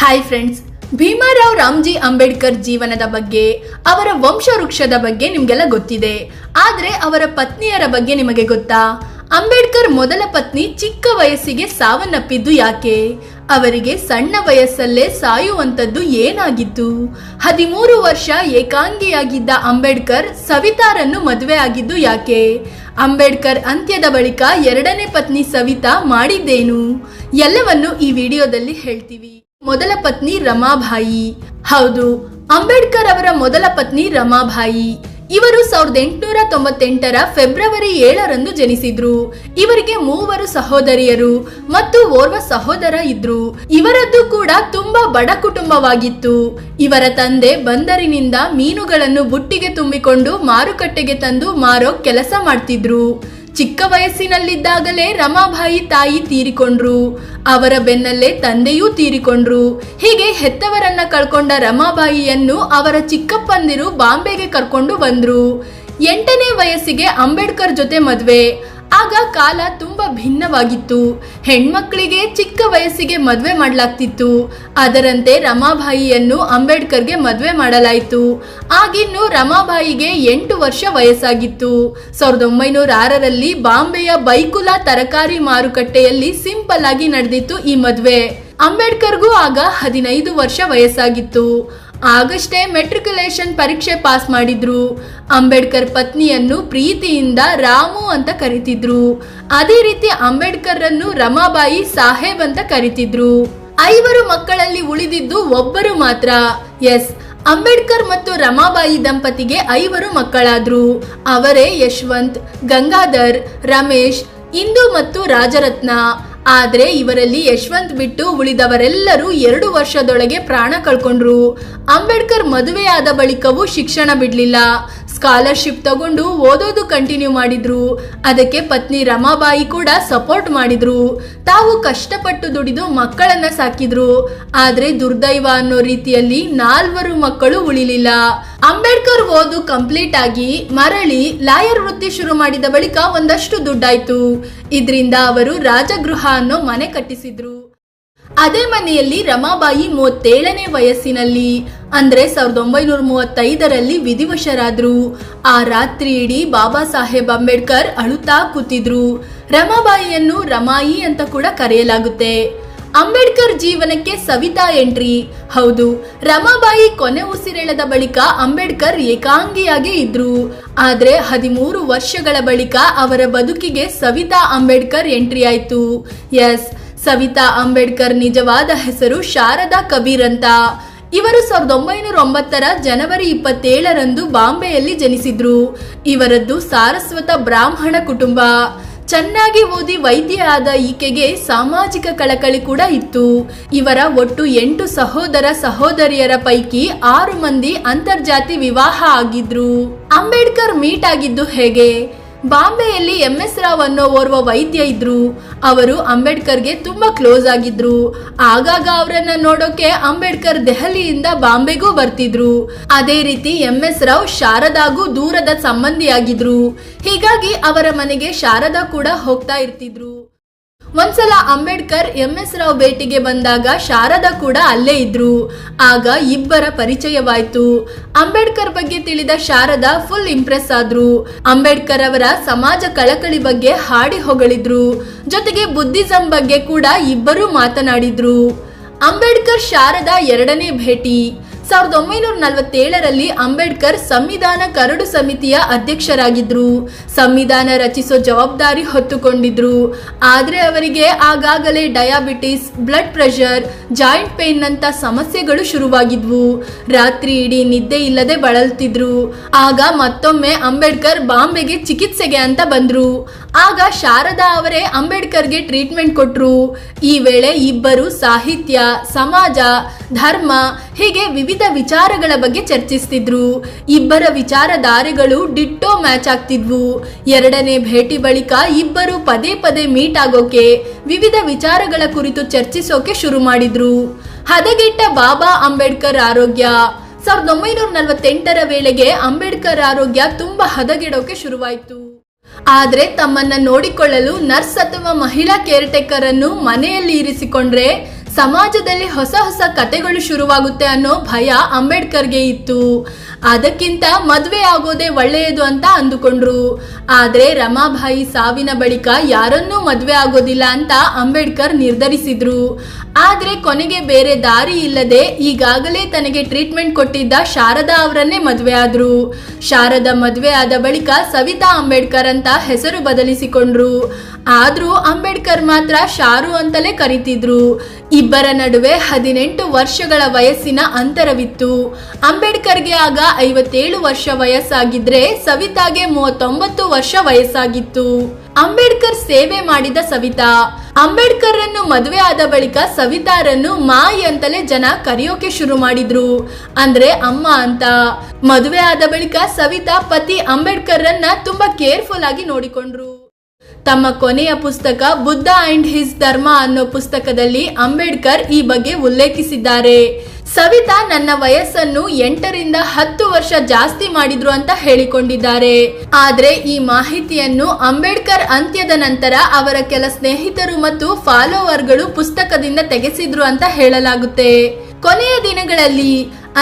Hi friends Bhimarao Ramji Ambedkar ಜೀವನದ ಬಗ್ಗೆ, ಅವರ ವಂಶವೃಕ್ಷದ ಬಗ್ಗೆ ನಿಮ್ಗೆಲ್ಲ ಗೊತ್ತಿದೆ. ಆದ್ರೆ ಅವರ ಪತ್ನಿಯರ ಬಗ್ಗೆ ನಿಮಗೆ ಗೊತ್ತಾ? ಅಂಬೇಡ್ಕರ್ ಮೊದಲ ಪತ್ನಿ ಚಿಕ್ಕ ವಯಸ್ಸಿಗೆ ಸಾವನ್ನಪ್ಪಿದ್ದು ಯಾಕೆ? ಅವರಿಗೆ ಸಣ್ಣ ವಯಸ್ಸಲ್ಲೇ ಸಾಯುವಂತದ್ದು ಏನಾಗಿತ್ತು? ಹದಿಮೂರು ವರ್ಷ ಏಕಾಂಗಿಯಾಗಿದ್ದ ಅಂಬೇಡ್ಕರ್ ಸವಿತಾರನ್ನು ಮದುವೆ ಆಗಿದ್ದು ಯಾಕೆ? ಅಂಬೇಡ್ಕರ್ ಅಂತ್ಯದ ಬಳಿಕ ಎರಡನೇ ಪತ್ನಿ ಸವಿತಾ ಮಾಡಿದ್ದೇನು? ಎಲ್ಲವನ್ನು ಈ ವಿಡಿಯೋದಲ್ಲಿ ಹೇಳ್ತೀವಿ. ಮೊದಲ ಪತ್ನಿ ರಮಾಬಾಯಿ ಹೌದು, ಅಂಬೇಡ್ಕರ್ ಅವರ ಮೊದಲ ಪತ್ನಿ ರಮಾಬಾಯಿ ಇವರು ಸಾವಿರದ ಎಂಟುನೂರ ತೊಂಬತ್ತೆಂಟರ ಫೆಬ್ರವರಿ ಏಳರಂದು ಜನಿಸಿದ್ರು. ಇವರಿಗೆ ಮೂವರು ಸಹೋದರಿಯರು ಮತ್ತು ಓರ್ವ ಸಹೋದರ ಇದ್ರು. ಇವರದ್ದು ಕೂಡ ತುಂಬಾ ಬಡ ಕುಟುಂಬವಾಗಿತ್ತು. ಇವರ ತಂದೆ ಬಂದರಿನಿಂದ ಮೀನುಗಳನ್ನು ಬುಟ್ಟಿಗೆ ತುಂಬಿಕೊಂಡು ಮಾರುಕಟ್ಟೆಗೆ ತಂದು ಮಾರೋ ಕೆಲಸ ಮಾಡ್ತಿದ್ರು. ಚಿಕ್ಕ ವಯಸ್ಸಿನಲ್ಲಿದ್ದಾಗಲೇ ರಮಾಬಾಯಿ ತಾಯಿ ತೀರಿಕೊಂಡ್ರು. ಅವರ ಬೆನ್ನಲ್ಲೇ ತಂದೆಯೂ ತೀರಿಕೊಂಡ್ರು. ಹೀಗೆ ಹೆತ್ತವರನ್ನ ಕಳ್ಕೊಂಡ ರಮಾಬಾಯಿಯನ್ನು ಅವರ ಚಿಕ್ಕಪ್ಪಂದಿರು ಬಾಂಬೆಗೆ ಕರ್ಕೊಂಡು ಬಂದ್ರು. ಎಂಟನೇ ವಯಸ್ಸಿಗೆ ಅಂಬೇಡ್ಕರ್ ಜೊತೆ ಮದ್ವೆ. ಆಗ ಕಾಲ ತುಂಬಾ ಭಿನ್ನವಾಗಿತ್ತು. ಹೆಣ್ಮಕ್ಳಿಗೆ ಚಿಕ್ಕ ವಯಸ್ಸಿಗೆ ಮದುವೆ ಮಾಡಲಾಗ್ತಿತ್ತು. ಅದರಂತೆ ರಮಾಬಾಯಿಯನ್ನು ಅಂಬೇಡ್ಕರ್ಗೆ ಮದುವೆ ಮಾಡಲಾಯಿತು. ಆಗಿನ್ನು ರಮಾಬಾಯಿಗೆ ಎಂಟು ವರ್ಷ ವಯಸ್ಸಾಗಿತ್ತು. ಸಾವಿರದ ಒಂಬೈನೂರ ಆರರಲ್ಲಿ ಬಾಂಬೆಯ ಬೈಕುಲಾ ತರಕಾರಿ ಮಾರುಕಟ್ಟೆಯಲ್ಲಿ ಸಿಂಪಲ್ ಆಗಿ ನಡೆದಿತ್ತು ಈ ಮದುವೆ. ಅಂಬೇಡ್ಕರ್ಗೂ ಆಗ ಹದಿನೈದು ವರ್ಷ ವಯಸ್ಸಾಗಿತ್ತು. ಆಗಷ್ಟೇ ಮೆಟ್ರಿಕ್ಯುಲೇಷನ್ ಪರೀಕ್ಷೆ ಪಾಸ್ ಮಾಡಿದ್ರು. ಅಂಬೇಡ್ಕರ್ ಪತ್ನಿಯನ್ನು ಪ್ರೀತಿಯಿಂದ ರಾಮು ಅಂತ ಕರಿತಿದ್ರು. ಅದೇ ರೀತಿ ಅಂಬೇಡ್ಕರ್ರನ್ನು ರಮಾಬಾಯಿ ಸಾಹೇಬ್ ಅಂತ ಕರಿತಿದ್ರು. ಐವರು ಮಕ್ಕಳಲ್ಲಿ ಉಳಿದಿದ್ದು ಒಬ್ಬರು ಮಾತ್ರ. ಎಸ್, ಅಂಬೇಡ್ಕರ್ ಮತ್ತು ರಮಾಬಾಯಿ ದಂಪತಿಗೆ ಐವರು ಮಕ್ಕಳಾದ್ರು. ಅವರೇ ಯಶವಂತ್, ಗಂಗಾಧರ್, ರಮೇಶ್, ಇಂದು ಮತ್ತು ರಾಜರತ್ನ. ಆದ್ರೆ ಇವರಲ್ಲಿ ಯಶವಂತ್ ಬಿಟ್ಟು ಉಳಿದವರೆಲ್ಲರೂ ಎರಡು ವರ್ಷದೊಳಗೆ ಪ್ರಾಣ ಕಳ್ಕೊಂಡ್ರು. ಅಂಬೇಡ್ಕರ್ ಮದುವೆಯಾದ ಬಳಿಕವೂ ಶಿಕ್ಷಣ ಬಿಡ್ಲಿಲ್ಲ. ಸ್ಕಾಲರ್ಶಿಪ್ ತಗೊಂಡು ಓದೋದು ಕಂಟಿನ್ಯೂ ಮಾಡಿದ್ರು. ಅದಕ್ಕೆ ಪತ್ನಿ ರಮಾಬಾಯಿ ಕೂಡ ಸಪೋರ್ಟ್ ಮಾಡಿದ್ರು. ತಾವು ಕಷ್ಟಪಟ್ಟು ದುಡಿದು ಮಕ್ಕಳನ್ನ ಸಾಕಿದ್ರು. ಆದ್ರೆ ದುರ್ದೈವ ಅನ್ನೋ ರೀತಿಯಲ್ಲಿ ನಾಲ್ವರು ಮಕ್ಕಳು ಉಳಿಲಿಲ್ಲ. ಅಂಬೇಡ್ಕರ್ ಓದು ಕಂಪ್ಲೀಟ್ ಆಗಿ ಮರಳಿ ಲಾಯರ್ ವೃತ್ತಿ ಶುರು ಮಾಡಿದ ಬಳಿಕ ಒಂದಷ್ಟು ದುಡ್ಡಾಯ್ತು. ಇದರಿಂದ ಅವರು ರಾಜಗೃಹ ಅನ್ನೋ ಮನೆ ಕಟ್ಟಿಸಿದ್ರು. ಅದೇ ಮನೆಯಲ್ಲಿ ರಮಾಬಾಯಿ ಮೂವತ್ತೇಳನೇ ವಯಸ್ಸಿನಲ್ಲಿ, ಅಂದ್ರೆ ಸಾವಿರದ ಒಂಬೈನೂರ ಮೂವತ್ತೈದರಲ್ಲಿ ವಿಧಿವಶರಾದ್ರು. ಆ ರಾತ್ರಿ ಇಡೀ ಬಾಬಾ ಸಾಹೇಬ್ ಅಂಬೇಡ್ಕರ್ ಅಳುತ್ತಾ ಕೂತಿದ್ರು. ರಮಾಬಾಯಿಯನ್ನು ರಮಾಯಿ ಅಂತ ಕೂಡ ಕರೆಯಲಾಗುತ್ತೆ. ಅಂಬೇಡ್ಕರ್ ಜೀವನಕ್ಕೆ ಸವಿತಾ ಎಂಟ್ರಿ. ಹೌದು, ರಮಾಬಾಯಿ ಕೊನೆ ಉಸಿರೆಳೆದ ಬಳಿಕ ಅಂಬೇಡ್ಕರ್ ಏಕಾಂಗಿಯಾಗೇ ಇದ್ರು. ಆದ್ರೆ ಹದಿಮೂರು ವರ್ಷಗಳ ಬಳಿಕ ಅವರ ಬದುಕಿಗೆ ಸವಿತಾ ಅಂಬೇಡ್ಕರ್ ಎಂಟ್ರಿ ಆಯ್ತು. ಎಸ್, ಸವಿತಾ ಅಂಬೇಡ್ಕರ್ ನಿಜವಾದ ಹೆಸರು ಶಾರದಾ ಕಬೀರ್ ಅಂತ. ಇವರು ಸಾವಿರದ ಒಂಬೈನೂರ ಒಂಬತ್ತರ ಜನವರಿ ಇಪ್ಪತ್ತೇಳರಂದು ಬಾಂಬೆಯಲ್ಲಿ ಜನಿಸಿದ್ರು. ಇವರದ್ದು ಸಾರಸ್ವತ ಬ್ರಾಹ್ಮಣ ಕುಟುಂಬ. ಚೆನ್ನಾಗಿ ಓದಿ ವೈದ್ಯ ಆದ ಈಕೆಗೆ ಸಾಮಾಜಿಕ ಕಳಕಳಿ ಕೂಡ ಇತ್ತು. ಇವರ ಒಟ್ಟು ಎಂಟು ಸಹೋದರ ಸಹೋದರಿಯರ ಪೈಕಿ ಆರು ಮಂದಿ ಅಂತರ್ಜಾತಿ ವಿವಾಹ ಆಗಿದ್ರು. ಅಂಬೇಡ್ಕರ್ ಮೀಟ್ ಆಗಿದ್ದು ಹೇಗೆ? ಬಾಂಬೆಯಲ್ಲಿ ಎಂ ಎಸ್ ರಾವ್ ಅನ್ನೋ ಓರ್ವ ವೈದ್ಯ ಇದ್ರು. ಅವರು ಅಂಬೇಡ್ಕರ್ಗೆ ತುಂಬಾ ಕ್ಲೋಸ್ ಆಗಿದ್ರು. ಆಗಾಗ ಅವರನ್ನ ನೋಡೋಕೆ ಅಂಬೇಡ್ಕರ್ ದೆಹಲಿಯಿಂದ ಬಾಂಬೆಗೂ ಬರ್ತಿದ್ರು. ಅದೇ ರೀತಿ ಎಂ ಎಸ್ ರಾವ್ ಶಾರದಾಗೂ ದೂರದ ಸಂಬಂಧಿಯಾಗಿದ್ರು. ಹೀಗಾಗಿ ಅವರ ಮನೆಗೆ ಶಾರದಾ ಕೂಡ ಹೋಗ್ತಾ ಇರ್ತಿದ್ರು. ಒಂದ್ಸಲ ಅಂಬೇಡ್ಕರ್ ಎಂ ಎಸ್ ರಾವ್ ಭೇಟಿಗೆ ಬಂದಾಗ ಶಾರದಾ ಕೂಡ ಅಲ್ಲೇ ಇದ್ರು. ಆಗ ಇಬ್ಬರ ಪರಿಚಯವಾಯ್ತು. ಅಂಬೇಡ್ಕರ್ ಬಗ್ಗೆ ತಿಳಿದ ಶಾರದಾ ಫುಲ್ ಇಂಪ್ರೆಸ್ ಆದ್ರು. ಅಂಬೇಡ್ಕರ್ ಅವರ ಸಮಾಜ ಕಳಕಳಿ ಬಗ್ಗೆ ಹಾಡಿ ಹೊಗಳಿದ್ರು. ಜೊತೆಗೆ ಬುದ್ಧಿಸಂ ಬಗ್ಗೆ ಕೂಡ ಇಬ್ಬರು ಮಾತನಾಡಿದ್ರು. ಅಂಬೇಡ್ಕರ್ ಶಾರದಾ ಎರಡನೇ ಭೇಟಿ. ಸಾವಿರದ ಒಂಬೈನೂರ ನಲವತ್ತೇಳರಲ್ಲಿ ಅಂಬೇಡ್ಕರ್ ಸಂವಿಧಾನ ಕರಡು ಸಮಿತಿಯ ಅಧ್ಯಕ್ಷರಾಗಿದ್ರು. ಸಂವಿಧಾನ ರಚಿಸೋ ಜವಾಬ್ದಾರಿ ಹೊತ್ತುಕೊಂಡಿದ್ರು. ಆದರೆ ಅವರಿಗೆ ಆಗಾಗಲೇ ಡಯಾಬಿಟಿಸ್, ಬ್ಲಡ್ ಪ್ರೆಷರ್, ಜಾಯಿಂಟ್ ನಂತ ಸಮಸ್ಯೆಗಳು ಶುರುವಾಗಿದ್ವು. ರಾತ್ರಿ ಇಡೀ ನಿದ್ದೆ ಇಲ್ಲದೆ ಬಳಲ್ತಿದ್ರು. ಆಗ ಮತ್ತೊಮ್ಮೆ ಅಂಬೇಡ್ಕರ್ ಬಾಂಬೆಗೆ ಚಿಕಿತ್ಸೆಗೆ ಅಂತ ಬಂದ್ರು. ಆಗ ಶಾರದಾ ಅವರೇ ಅಂಬೇಡ್ಕರ್ಗೆ ಟ್ರೀಟ್ಮೆಂಟ್ ಕೊಟ್ರು. ಈ ವೇಳೆ ಇಬ್ಬರು ಸಾಹಿತ್ಯ, ಸಮಾಜ ಧರ್ಮ ಹೀಗೆ ವಿವಿಧ ವಿಚಾರಗಳ ಬಗ್ಗೆ ಚರ್ಚಿಸ್ತಿದ್ರು. ಇಬ್ಬರ ವಿಚಾರಧಾರೆಗಳು ಡಿಟ್ಟೋ ಮ್ಯಾಚ್ ಆಗ್ತಿದ್ವು. ಎರಡನೇ ಭೇಟಿ ಬಳಿಕ ಇಬ್ಬರು ಪದೇ ಪದೇ ಮೀಟ್ ಆಗೋಕೆ, ವಿವಿಧ ವಿಚಾರಗಳ ಕುರಿತು ಚರ್ಚಿಸೋಕೆ ಶುರು ಮಾಡಿದ್ರು. ಹದಗೆಟ್ಟ ಬಾಬಾ ಅಂಬೇಡ್ಕರ್ ಆರೋಗ್ಯ. ಸಾವಿರದ ಒಂಬೈನೂರ ನಲವತ್ತೆಂಟರ ವೇಳೆಗೆ ಅಂಬೇಡ್ಕರ್ ಆರೋಗ್ಯ ತುಂಬಾ ಹದಗೆಡೋಕೆ ಶುರುವಾಯಿತು. ಆದ್ರೆ ತಮ್ಮನ್ನ ನೋಡಿಕೊಳ್ಳಲು ನರ್ಸ್ ಅಥವಾ ಮಹಿಳಾ ಕೇರ್ ಟೇಕರ್ ಅನ್ನು ಮನೆಯಲ್ಲಿ ಇರಿಸಿಕೊಂಡ್ರೆ ಸಮಾಜದಲ್ಲಿ ಹೊಸ ಹೊಸ ಕತೆಗಳು ಶುರುವಾಗುತ್ತೆ ಅನ್ನೋ ಭಯ ಅಂಬೇಡ್ಕರ್ಗೆ ಇತ್ತು. ಅದಕ್ಕಿಂತ ಮದುವೆ ಆಗೋದೇ ಒಳ್ಳೆಯದು ಅಂತ ಅಂದುಕೊಂಡ್ರು. ಆದ್ರೆ ರಮಾಬಾಯಿ ಸಾವಿನ ಬಳಿಕ ಯಾರನ್ನೂ ಮದುವೆ ಆಗೋದಿಲ್ಲ ಅಂತ ಅಂಬೇಡ್ಕರ್ ನಿರ್ಧರಿಸಿದ್ರು. ಆದ್ರೆ ಕೊನೆಗೆ ಬೇರೆ ದಾರಿ ಇಲ್ಲದೆ ಈಗಾಗಲೇ ತನಗೆ ಟ್ರೀಟ್ಮೆಂಟ್ ಕೊಟ್ಟಿದ್ದ ಶಾರದಾ ಅವರನ್ನೇ ಮದುವೆ ಆದ್ರು. ಶಾರದಾ ಮದುವೆ ಆದ ಬಳಿಕ ಸವಿತಾ ಅಂಬೇಡ್ಕರ್ ಅಂತ ಹೆಸರು ಬದಲಿಸಿಕೊಂಡ್ರು. ಆದ್ರೂ ಅಂಬೇಡ್ಕರ್ ಮಾತ್ರ ಶಾರು ಅಂತಲೇ ಕರೀತಿದ್ರು. ಇಬ್ಬರ ನಡುವೆ ಹದಿನೆಂಟು ವರ್ಷಗಳ ವಯಸ್ಸಿನ ಅಂತರವಿತ್ತು. ಅಂಬೇಡ್ಕರ್ಗೆ ಆಗ ಐವತ್ತೇಳು ವರ್ಷ ವಯಸ್ಸಾಗಿದ್ರೆ ಸವಿತಾಗೆ ಮೂವತ್ತೊಂಬತ್ತು ವರ್ಷ ವಯಸ್ಸಾಗಿತ್ತು. ಅಂಬೇಡ್ಕರ್ ಸೇವೆ ಮಾಡಿದ ಸವಿತಾ. ಅಂಬೇಡ್ಕರ್ ರನ್ನು ಮದುವೆ ಆದ ಬಳಿಕ ಸವಿತಾರನ್ನು ಮಾಯಿ ಅಂತಲೇ ಜನ ಕರೆಯೋಕೆ ಶುರು ಮಾಡಿದ್ರು. ಅಂದ್ರೆ ಅಮ್ಮ ಅಂತ. ಮದುವೆ ಆದ ಬಳಿಕ ಸವಿತಾ ಪತಿ ಅಂಬೇಡ್ಕರ್ ರನ್ನ ತುಂಬಾ ಕೇರ್ಫುಲ್ ಆಗಿ ನೋಡಿಕೊಂಡ್ರು. ತಮ್ಮ ಕೊನೆಯ ಪುಸ್ತಕ ಬುದ್ಧ ಅಂಡ್ ಹಿಸ್ ಧರ್ಮ ಅನ್ನೋ ಪುಸ್ತಕದಲ್ಲಿ ಅಂಬೇಡ್ಕರ್ ಈ ಬಗ್ಗೆ ಉಲ್ಲೇಖಿಸಿದ್ದಾರೆ. ಸವಿತಾ ನನ್ನ ವಯಸ್ಸನ್ನು ಎಂಟರಿಂದ ಹತ್ತು ವರ್ಷ ಜಾಸ್ತಿ ಮಾಡಿದ್ರು ಅಂತ ಹೇಳಿಕೊಂಡಿದ್ದಾರೆ. ಆದ್ರೆ ಈ ಮಾಹಿತಿಯನ್ನು ಅಂಬೇಡ್ಕರ್ ಅಂತ್ಯದ ನಂತರ ಅವರ ಕೆಲ ಸ್ನೇಹಿತರು ಮತ್ತು ಫಾಲೋವರ್ಗಳು ಪುಸ್ತಕದಿಂದ ತೆಗೆಸಿದ್ರು ಅಂತ ಹೇಳಲಾಗುತ್ತೆ. ಕೊನೆಯ ದಿನಗಳಲ್ಲಿ,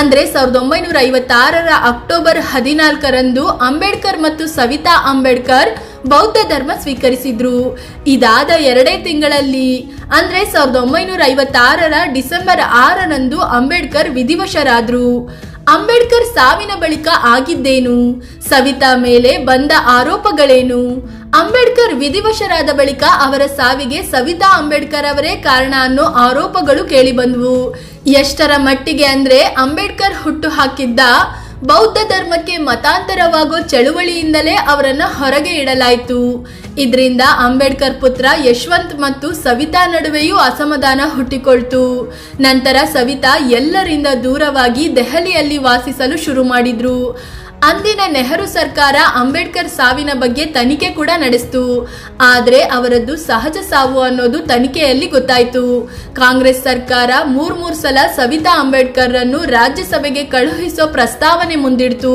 ಅಂದ್ರೆ ಸಾವಿರದ ಒಂಬೈನೂರ ಐವತ್ತಾರರ ಅಕ್ಟೋಬರ್ ಹದಿನಾಲ್ಕರಂದು ಅಂಬೇಡ್ಕರ್ ಮತ್ತು ಸವಿತಾ ಅಂಬೇಡ್ಕರ್ ಬೌದ್ಧ ಧರ್ಮ ಸ್ವೀಕರಿಸಿದ್ರು. ಇದಾದ ಎರಡೇ ತಿಂಗಳಲ್ಲಿ, ಅಂದ್ರೆ ಸಾವಿರದ ಒಂಬೈನೂರ ಐವತ್ತಾರರ ಡಿಸೆಂಬರ್ ಆರರಂದು ಅಂಬೇಡ್ಕರ್ ವಿಧಿವಶರಾದ್ರು. ಅಂಬೇಡ್ಕರ್ ಸಾವಿನ ಬಳಿಕ ಆಗಿದ್ದೇನು? ಸವಿತಾ ಮೇಲೆ ಬಂದ ಆರೋಪಗಳೇನು? ಅಂಬೇಡ್ಕರ್ ವಿಧಿವಶರಾದ ಬಳಿಕ ಅವರ ಸಾವಿಗೆ ಸವಿತಾ ಅಂಬೇಡ್ಕರ್ ಅವರೇ ಕಾರಣ ಅನ್ನೋ ಆರೋಪಗಳು ಕೇಳಿಬಂದವು. ಎಷ್ಟರ ಮಟ್ಟಿಗೆ ಅಂದ್ರೆ ಅಂಬೇಡ್ಕರ್ ಹುಟ್ಟು ಹಾಕಿದ್ದ ಬೌದ್ಧ ಧರ್ಮಕ್ಕೆ ಮತಾಂತರವಾಗೋ ಚಳುವಳಿಯಿಂದಲೇ ಅವರನ್ನ ಹೊರಗೆ ಇಡಲಾಯಿತು. ಇದರಿಂದ ಅಂಬೇಡ್ಕರ್ ಪುತ್ರ ಯಶವಂತ್ ಮತ್ತು ಸವಿತಾ ನಡುವೆಯೂ ಅಸಮಾಧಾನ ಹುಟ್ಟಿಕೊಳ್ತು. ನಂತರ ಸವಿತಾ ಎಲ್ಲರಿಂದ ದೂರವಾಗಿ ದೆಹಲಿಯಲ್ಲಿ ವಾಸಿಸಲು ಶುರು ಮಾಡಿದ್ರು. ಅಂದಿನ ನೆಹರು ಸರ್ಕಾರ ಅಂಬೇಡ್ಕರ್ ಸಾವಿನ ಬಗ್ಗೆ ತನಿಖೆ ಕೂಡ ನಡೆಸಿತು. ಆದರೆ ಅವರದ್ದು ಸಹಜ ಸಾವು ಅನ್ನೋದು ತನಿಖೆಯಲ್ಲಿ ಗೊತ್ತಾಯ್ತು. ಕಾಂಗ್ರೆಸ್ ಸರ್ಕಾರ ಮೂರ್ ಮೂರ್ ಸಲ ಸವಿತಾ ಅಂಬೇಡ್ಕರ್ ಅನ್ನು ರಾಜ್ಯಸಭೆಗೆ ಕಳುಹಿಸೋ ಪ್ರಸ್ತಾವನೆ ಮುಂದಿಡ್ತು.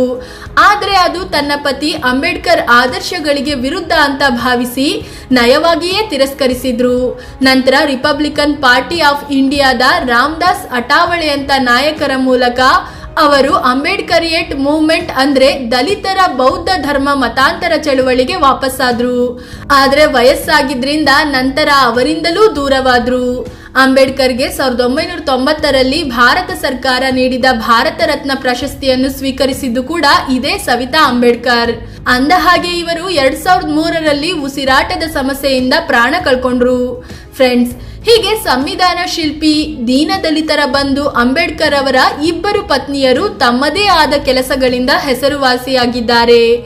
ಆದರೆ ಅದು ತನ್ನ ಪತಿ ಅಂಬೇಡ್ಕರ್ ಆದರ್ಶಗಳಿಗೆ ವಿರುದ್ಧ ಅಂತ ಭಾವಿಸಿ ನಯವಾಗಿಯೇ ತಿರಸ್ಕರಿಸಿದ್ರು. ನಂತರ ರಿಪಬ್ಲಿಕನ್ ಪಾರ್ಟಿ ಆಫ್ ಇಂಡಿಯಾದ ರಾಮದಾಸ್ ಅಟಾವಳೆ ಅಂತ ನಾಯಕರ ಮೂಲಕ ಅವರು ಅಂಬೇಡ್ಕರಿಯೇಟ್ ಮೂವ್ಮೆಂಟ್ ಅಂದ್ರೆ ದಲಿತರ ಬೌದ್ಧ ಧರ್ಮ ಮತಾಂತರ ಚಳುವಳಿಗೆ ವಾಪಸ್ಸಾದ್ರು. ಆದ್ರೆ ವಯಸ್ಸಾಗಿದ್ರಿಂದ ನಂತರ ಅವರಿಂದಲೂ ದೂರವಾದ್ರು. ಅಂಬೇಡ್ಕರ್ಗೆ ಸಾವಿರದ ಒಂಬೈನೂರ ತೊಂಬತ್ತರಲ್ಲಿ ಭಾರತ ಸರ್ಕಾರ ನೀಡಿದ ಭಾರತ ರತ್ನ ಪ್ರಶಸ್ತಿಯನ್ನು ಸ್ವೀಕರಿಸಿದ್ದು ಕೂಡ ಇದೇ ಸವಿತಾ ಅಂಬೇಡ್ಕರ್. ಅಂದ ಹಾಗೆ ಇವರು ಎರಡ್ ಸಾವಿರದ ಮೂರರಲ್ಲಿ ಉಸಿರಾಟದ ಸಮಸ್ಯೆಯಿಂದ ಪ್ರಾಣ ಕಳ್ಕೊಂಡ್ರು. ಫ್ರೆಂಡ್ಸ್ ಹೀಗೆ ಸಂವಿಧಾನ ಶಿಲ್ಪಿ ದೀನದಲಿತರ ಬಂಧು ಅಂಬೇಡ್ಕರ್ ಅವರ ಇಬ್ಬರು ಪತ್ನಿಯರು ತಮ್ಮದೇ ಆದ ಕೆಲಸಗಳಿಂದ ಹೆಸರುವಾಸಿಯಾಗಿದ್ದಾರೆ.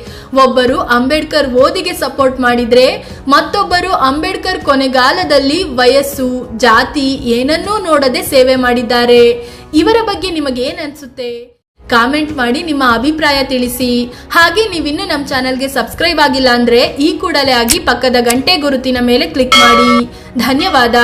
ಒಬ್ಬರು ಅಂಬೇಡ್ಕರ್ ಓದಿಗೆ ಸಪೋರ್ಟ್ ಮಾಡಿದ್ರೆ, ಮತ್ತೊಬ್ಬರು ಅಂಬೇಡ್ಕರ್ ಕೊನೆಗಾಲದಲ್ಲಿ ವಯಸ್ಸು, ಜಾತಿ ಏನನ್ನೂ ನೋಡದೆ ಸೇವೆ ಮಾಡಿದ್ದಾರೆ. ಇವರ ಬಗ್ಗೆ ನಿಮಗೆ ಏನ್ ಅನ್ಸುತ್ತೆ? ಕಾಮೆಂಟ್ ಮಾಡಿ ನಿಮ್ಮ ಅಭಿಪ್ರಾಯ ತಿಳಿಸಿ. ಹಾಗೆ ನೀವಿನ್ನು ನಮ್ಮ ಚಾನಲ್ಗೆ ಸಬ್ಸ್ಕ್ರೈಬ್ ಆಗಿಲ್ಲ ಅಂದ್ರೆ ಈ ಕೂಡಲೇ ಆಗಿ ಪಕ್ಕದ ಗಂಟೆ ಗುರುತಿನ ಮೇಲೆ ಕ್ಲಿಕ್ ಮಾಡಿ. ಧನ್ಯವಾದ.